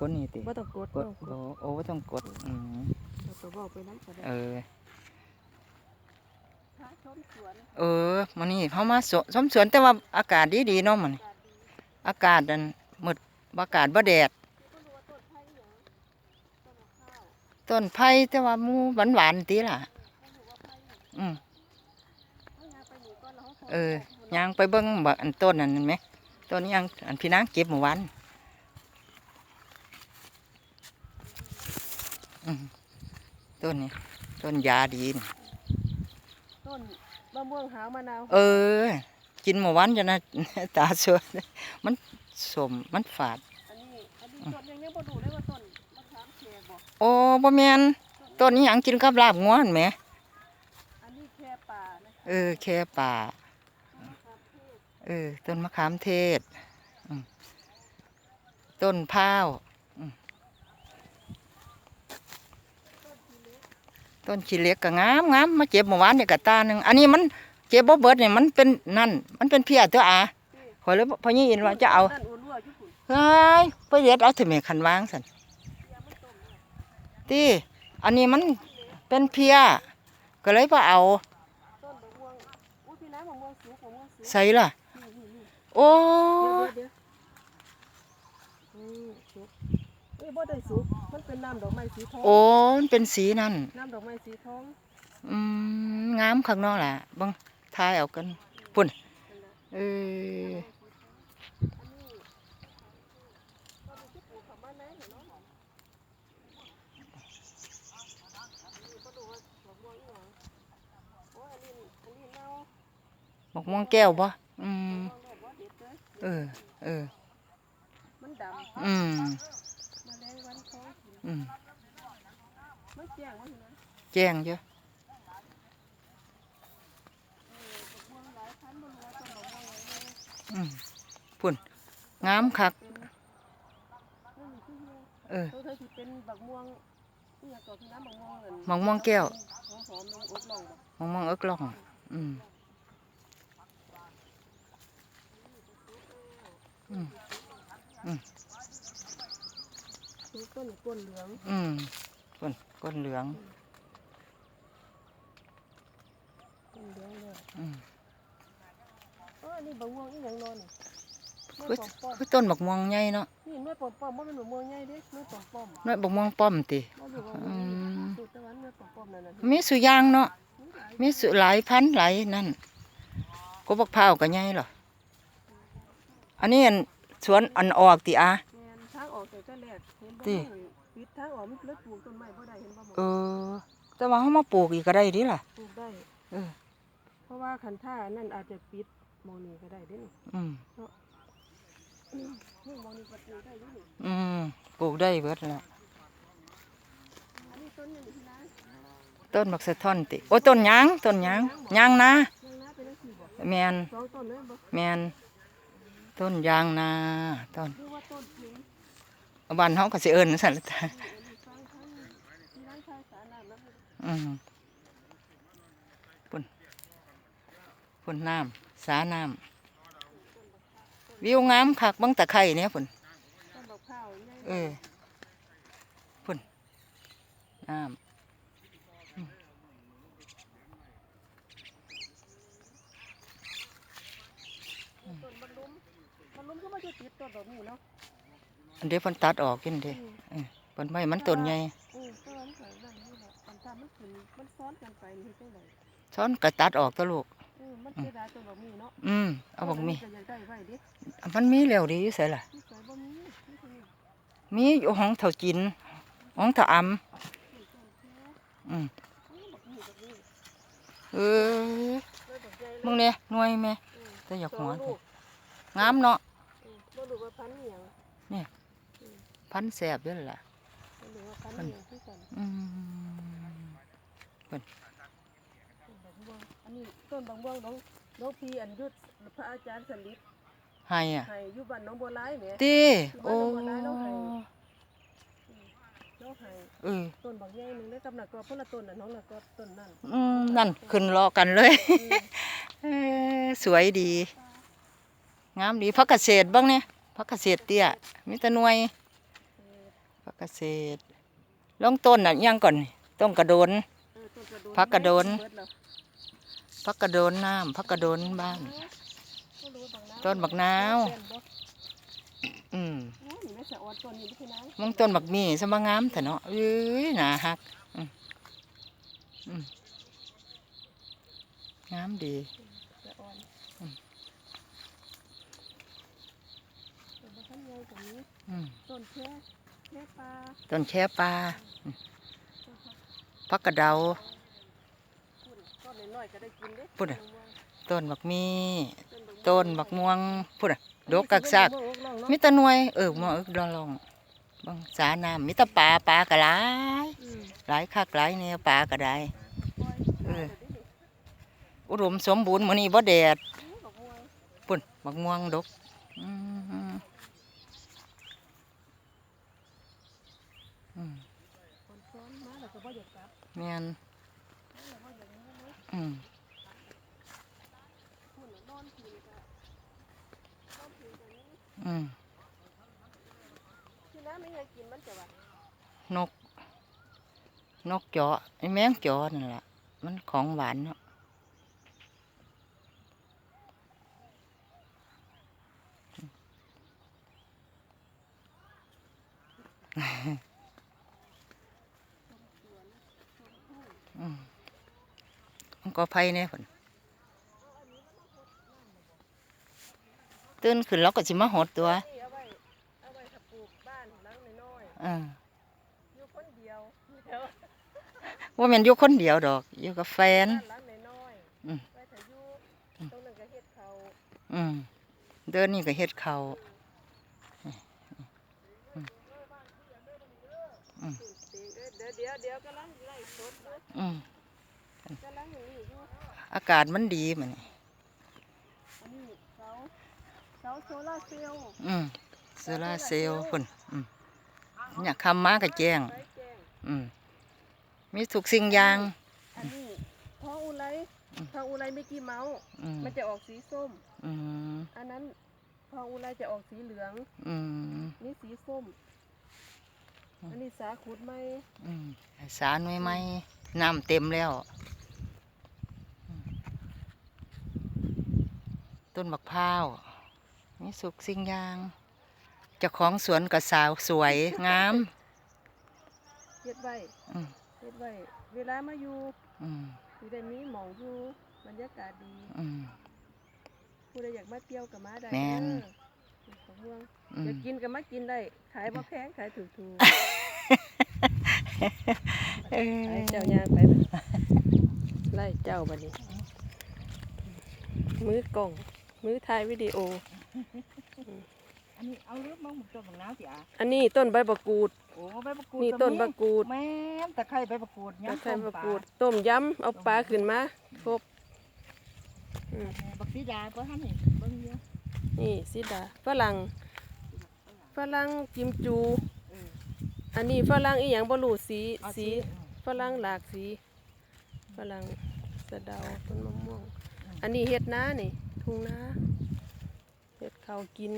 กดนี่ติบ่ต้องกดกดโอ้โอ้บ่ต้องกดอืมเราก็บอกไปนั้นก็ได้เออชมสวนเออมันนี่เขามาสวชมสวนแต่ว่าอากาศดีดีๆเนาะมันอากาศดันมืดอากาศบ่แดด ต้นไผ่แต่ว่าหมูหวานหวานๆตีล่ะ อืมเออยางไปเบิ่งบักอันต้นนั่นเห็นไหมต้นนี้ยังอันพี่นางเก็บเมื่อวานอืม ต้นนี้ต้นยาดีนี่ต้นมะม่วงหาวมะนาว เออ กินเมื่อวานจะนะตาสวยมันสมมันฝาด อันนี้อันนี้ต้นยังยังบ่ดูเลยว่าต้นมะขามแขกบ่โอ้บ่แม่นต้นนี้หยังกินกับลาบงัวหั่นแหมอันนี้แค่ป่านะเออ แค่ป่ามะขามเทศเออ ต้นมะขามเทศอืมต้นพร้าวอืม ต้นขี้เล็กก็งามงามมาเจ็บเมื่อวานเนี่ยกะตาหนึ่งอันนี้มันเจ็บบ่เบิดเนี่ยมันเป็นนั่น มันเป็นเพียตัวอาขอยเลยพอยี่อินว่าจะเอานั่นอุ่นรั่วอยู่พุ่นเฮ้ยไปเด็ดเอาถึงแม่คันวางสันตีอันนี้มันเป็นเพียก็เลยว่าเอาใส่ล่ะ โอ้ยวเดี๋ยวอืมสุกเอ้ยบ่ได้สุก เป็นน้ำดอกไม้สีทองโอ้มันเป็นสีนั่น น้ำดอกไม้สีทองอืมงามข้างนอกแหละเบังทายเอากันปุ่นนั่นน่ะเอออันนี้ก็ดูที่ปลูกเขามาไหนเห็นเนาะอันนี้ก็ดูว่ามะม่วงอีหยังโอ้ยอันนี้อันนี้เน่าบอกม่วงแก้วบ่อืมมะม่วงแบบว่าเด็ดเลยเออ เออ มันดำอืม แจ้งเห็นไหมแจ้งเยอะเออมะม่วงหลายพันบ่รู้ว่าต้นมะม่วงอะไรเนี่ยอืมปุ่นงามคัก เอเออเขาเคยสิเป็นบักม่วงนี่อยากก่อพี่น้ำบักม่วงม่วงแก้วหอมหอมๆมันอบลองบ่มององเอิกล่อง อืมอืมคือ ต้นก้นเหลืองอืมก้นก้นเหลือง ก้นเหลืองเลยอืมเออนี่บักม่วงอีหยังนอนนี่คือแม่ปอมคือต้นบักม่วงใหญ่เนาะๆนี่แม่ปอมปอมๆบ่แม่นบักม่วงใหญ่เด้แม่ปอมปอมน้อยบักม่วงป้อมติๆบ่รู้ว่าอืม สูตรตะวันแม่ปอมปอมๆนั่นน่ะมีสุอยางเนาะมีหลายมีสุหลายพันธุ์หลายนั่นก็บักพร้าวก็ใหญ่เหรออันนี้อันสวนอันออกติอา แม่นทางออกแต่แต่แรกเห็นบ่ติมันปิดทางออกมันเลยปลูกต้นไม้บ่ได้เห็นบ่หมอเออ แต่ว่าเฮามาปลูกอีกก็ได้ดิล่ะ ปลูกได้ เออ เพราะว่าคันท่านั่นอาจจะปิดหมองนี้ก็ได้เด้นี่อืม นี่หมองนี้ก็ปลูกได้อยู่นี่อืมปลูกได้เบิดแล้วอันนี้ต้นนี้ที่นะต้นบักสะท่อนติ โอ้ต้นยางต้นยางยางนายังนะเป็นจังซี่บ่แมนสองต้นเลยบ่แมนต้นยางนาต้น หรือว่าต้นเพียง บ้านเฮาก็สิเอิ้นสั่นแหละอันนี้ฟังทั้งที่ร้านชายสาน้ำแล้วมันอืมปุ่นปุ่นน้ำสาน้ำวิวงามคักบังตะไคร่เนี่ยปุ่นเออปุ่นน้ำมต้นบรรลุมบรรลุมก็มาจะติดต้นดอกนี้เนาะ อันเดี๋ยวเพิ่นตัดออกกินเด้อืมเออเพิ่นไม่มันต้นใหญ่อือต้นนั้นก็นั่นนี่แหละอันทามันขึ้นมันซ้อนกันไปนี่เฮ็ดจังได๋ช้อนก็ตัดออกตัวลูกเออมันเสียดายต้นดอกนี้เนาะ อืม เอาบักมีก็อยากได้ไว้เด้มันมีแล้วดีอยู่ไสล่ะที่ใส่บ่มีนี่คือนี่มีอยู่ห้องเถาจินห้องเถาอำต้นแค่อืมอือบักนี่บักนี่เออเลยบักใหญ่มึเลยงเนี่ยหน่วยแม่อืมแต่อยากสหัอวงลูกงามเนาะอืมบ่รู้ว่าพันธุ์อิหยัง พันแสบเด้วยล่ะบ่รู้ว่าพันธุ์อิหยังคือกันอืมต้นบักม่วงอันนี้ต้นบักม่วงน้องน้องพี่อันยุทธพระอาจารย์สลิดให้อะให้อยู่บ้านหน้องบัวลายแหมตีโอ้น้องให้เออต้นบักใหญ่หนึงได้กำหนักก็เพิ่นละต้นน่ะน้องน่ะก็ต้นนั่นอืมนั่นขึ้นรอกันเลยเออสวยดี งามดีพักเกษตรบ้างเนี่ยพักเกษตรเตี้ยมีแต่หน่วย เออผักเกษตรลงต้นน่ะยังก่อนนี่ต้นกระโดนเออต้นกระโดน พักกระโดนเบิดแล้วผักกระโดนน้ำผักกระโดนบ้านต้นบักนาวอืมม่สะออนต้นนี้บ่คือน้ำมองต้นบักมีสมางามแต่เนาะเอ้ยน่าฮักงามดีต้นบักขันใหญ่กว่านี้อืมต้นแค่ ต้นแช่ปลาอืมผักกระเดาพุ่นต้นน้อยๆก็ได้กินเด้พุ่นน่ะต้นบักมี ต้ต้นนบับักกม่วงพุ่นน่ะดกกักซากอันนี้สิเบิ่งเบิ่งเบิ่งเนาะมีแตะนวย เออมาเอิกดอลองบางสาน้ำมีแตะปลาปลาก็หลายอืมหลายคักหลายเนี่ยปลาก็ได้ปล่อยเออดี๋ยวนี้อุดมสมบูรณ์มื้อนี้บ่แดดอู้บักม่วงปุ่นบักม่วงดกอืมอืม คนซ้อนมาแล้วก็บ่อยากกลับ แม่นอืมอืมนก นกเจาะไอ้แมงเจาะนั่นแหละมันของหวานเนาะอืมมัน ก็ไผ่เนี่ยผนตื่นขึ้นแล้วก็สิมาหดตัวนี่เอาไว้เอาไว้ถ้าปลูกบ้านหลังน้อยอ่าๆอยู่คนเดียวเดี๋ยวว่าแมันอยู่คนเดียวดอก อยู่กับแฟนบ้านหลังน้อยอืมๆไว้ถ้าอยู่ตรงนั้นก็เฮ็ดเขาอืมเดินนี่ก็เฮ็ดเขาวเดี๋ยวเดี๋ยวเดี๋ยวกำลังไล่สดอยู่อืมกำลังนี่ อยู่อากาศมันดีมันนี่อันนี้เสาเสาโซลาร์เซลล์อืมโซลาร์เซลล์พุ่นอืมอยากคำมาก็แจ้งไฟแจ้ง อืมมีทุกสิ่งอย่าง อันนี้ทองอุไรทองอุไรไม่กี่เมาส์อืมมันจะออกสีส้ม อืมอันนั้นทองอุไรจะออกสีเหลือง อืมนี่สีส้ม อันนี้สาขุดไหมอืมสารไว้ไหมน้ำเต็มแล้วอืม ต้นมะพร้าวมีสุกสิ่งอย่างเจ้าของสวนก็สาวสวยงามเฮ็ดไว้อืมเฮ็ดไว้เวลามาอยู่อืมสิได้มีหมองอยู่บรรยากาศดีอืมผู้ใดอยากมาเที่ยวก็มาได้แม่นเด้อของเมืองอือยามกกินก็มากินได้ ขายบ่แพงขายถูกเอ้ๆขายยเจ้ายางไปบัดไล่เจ้าบัดนี้ มือกล่อง มือถ่ายวิดีโอ อันนี้เอาเลือกมองหมกต้นบักน้าวสิอะอันนี้ต้นใบบักกูด โอ้ใบมะกรูดนี่ต้นบักกูดแม่นตะไคร้ใบมะกรูดตะยำไคร้ส้มบักปลากูด ต้มยำเอาปลาขึ้นมาครบอืมบักสีดาก็ท่านนี่เบิ่งเยอะนี่สิดาฝรั่งฝรั่งกิมจู เอออันนี้ฝรั่งอีหยังบ่รู้สีเอาสี ฝรั่งหลากสีฝรั่งสะเดาต้นมะม่วง อันนี้เฮ็ดนานี่ ทุ่งนาเฮ็ดข้าวกิน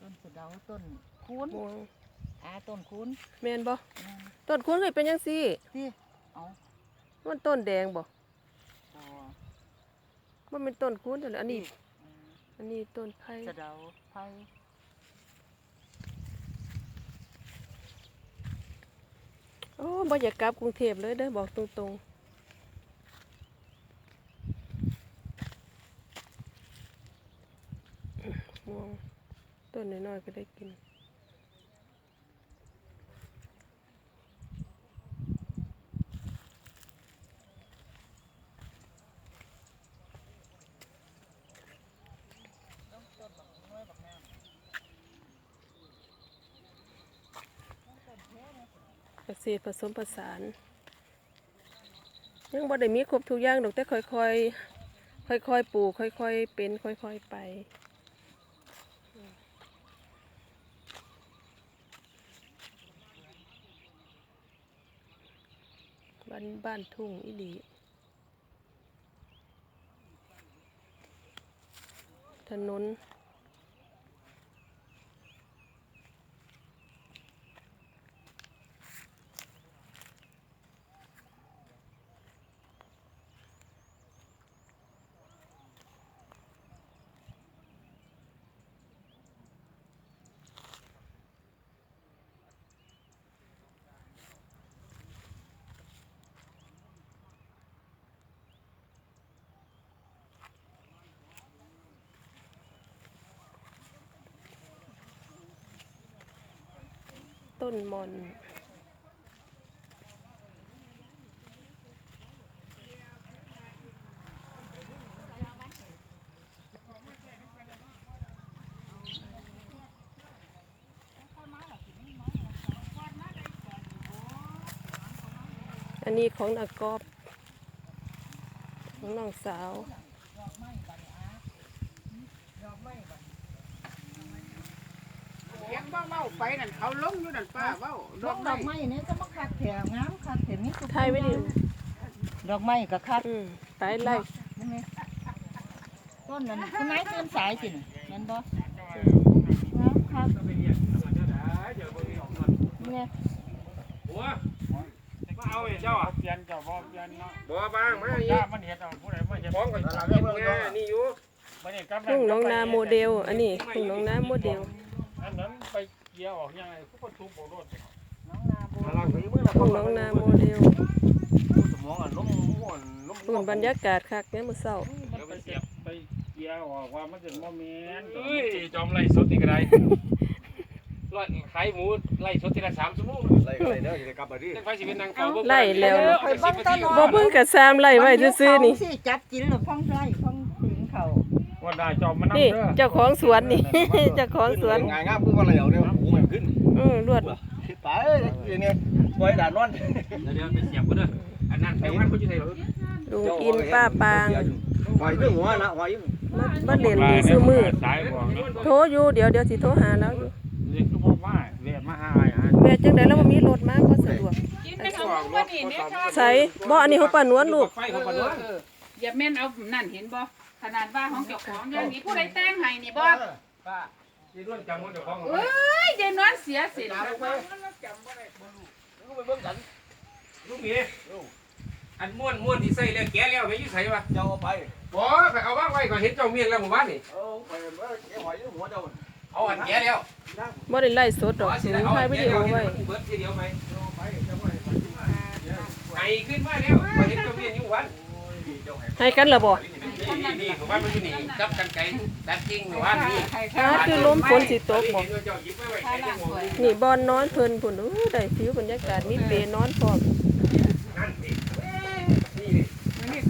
ต้นสะเดาต้นคูนม่วงอ่าต้นคูนแมนบ่ต้นคุณเคยเป็นจังซี่ที่เอามันต้นแดงบ่มันเป็นต้นคุณแต่ละอันนี้ อันนี้ต้นไผ่สะเดาไผ่ อ้บ่อยากกลับกรุงเทพเลยเด้อบอกตรงๆม่วงต้นน้อยๆก็ได้กิน เกษตรผสมผสาน ยังบ่ได้มีครบทุกอย่างดอกแต่ค่อยๆ ค่อยๆปลูกค่อยๆเป็นค่อยๆไปบ้านบ้านทุ่งอีหลีนน ต้นมอนอันนี้ของนากอบของน้องสาว เลี้ยงเมาๆไปนั่นเขาลงอยู่นั่นป้าเว้าดอกดอกไม้นี่จะมาคักแถวงามคักแถวนี้ถ่ายไว้ดิดอกไม้ก็คักอืมไปไล่นี่ไงต้นนั้นคือไม้ตื่นสายสิน่ะแม่นบ่งามคักนี่ไงหัวมาเอาไอ้เจ้าอะเปลี่ยนเจ้าบ่เปลี่ยนเนาะบ่บ้างมาอีจ้ากมันเฮ็ดเอาผู้ใดมาเฮ็ดของก็เฮ็ดไงนี่อยู่บ่นี่กับทุ่งน้องนาโมเดล อันนี้ทุ่งน้องนาโมเดลอั นนั้นไปเกี่ยวออกยังไงผู้คนทุบบ่รถน้องนาโบมาลองมือละทุ่งน้องนาโมเดลสมองอะล้มม่วนล้มทุ่งบรรยากาศคักเนี่ยามมื้อเช้ามันไปเก็บไปเกี่ยวออกว่ามันจะบ่แม่นเอ้ยจอมไล่สดนี่ก็ได้ร้อยขายหมูไล่สดทีละ3ชั่วโมงไล่ก็ไล่เด้อจะกลับมาดิจังไฟสิเป็นนางเฝ้าเบิ่งไล่แล้วไปเบิ่งตลอดบ่เพิ่งกะซามไล่ไว้ซื่อๆนี่สิจับกินแล้วพ้องไร่พ้องถึงเขา ว่าได้จอมมันนี่เจ้าของสวนนี่ เจ้าของสวน งานงามคือว่าอะไรเอาเนี่ยหูมันขึ้นอือรวดตายเลยเนี่ยปล่อยด่านนอนเดี๋ยวไปเสียบก็เด้ออันนั้นไปพันคนอยู่ไสเหรอลุงอินป้าปางหอยตึ้งหัวนะหอยมามาเล่นอยู่ซื่อมือสายบอกเนาะโทรอยู่เดี๋ยวเดี๋ยวสิโทรหาแล้วอยู่เรียกคือบ่มาเรียกมาหาอ้ายหาแม่จังได๋แล้วบ่มีรถมาบ่สะดวกกินไปของบ่นี่แม่ค่ะใส่บ่อันนี้ของป้านวลลูกไฟของปานวลเอออย่าแม่นเอานั่นเห็นบ่ ขนาดว่าของเจ้าของอย่างนี้ผู้ใดแต่งให้นี่บ่ป้าที่ร่วนจำว่าเจ้าของเอ้ยยายนวลเสียสิแล้วลูกเมียอันม่วนม่วนที่ใส่แล้วแก่แล้วไม่อยู่ไสวะเจ้าเอาไปบ่ไปเอาวางไว้ก็เห็นเจ้าเมียนแล้วหมู่บ้านนี่เออไปเมื่อเก็บหอยหัวเจ้าเอาอันแก่แล้วบ่ได้ไล่สดดอกสิถ่ายวิดีโอไว้เบิดทีเดียวไปไอ้ขึ้นมาแล้วมาเห็นเจ้าเมียนอยู่วันให้กันละบ่ นี่นี่ของบ้านมันอยู่นี่จับกันไก่ดัดจริงอยู่วันนี่ถ้าคือลมฝนสิตกบ่เห็นว่าเจ้าหยิบไว้ไว้ใส่ในหม้อนี่นี่บอนนอนเพิ่นพุ่นอู้ได้ฟิวบรรยากาศมีเปนอนพร้อม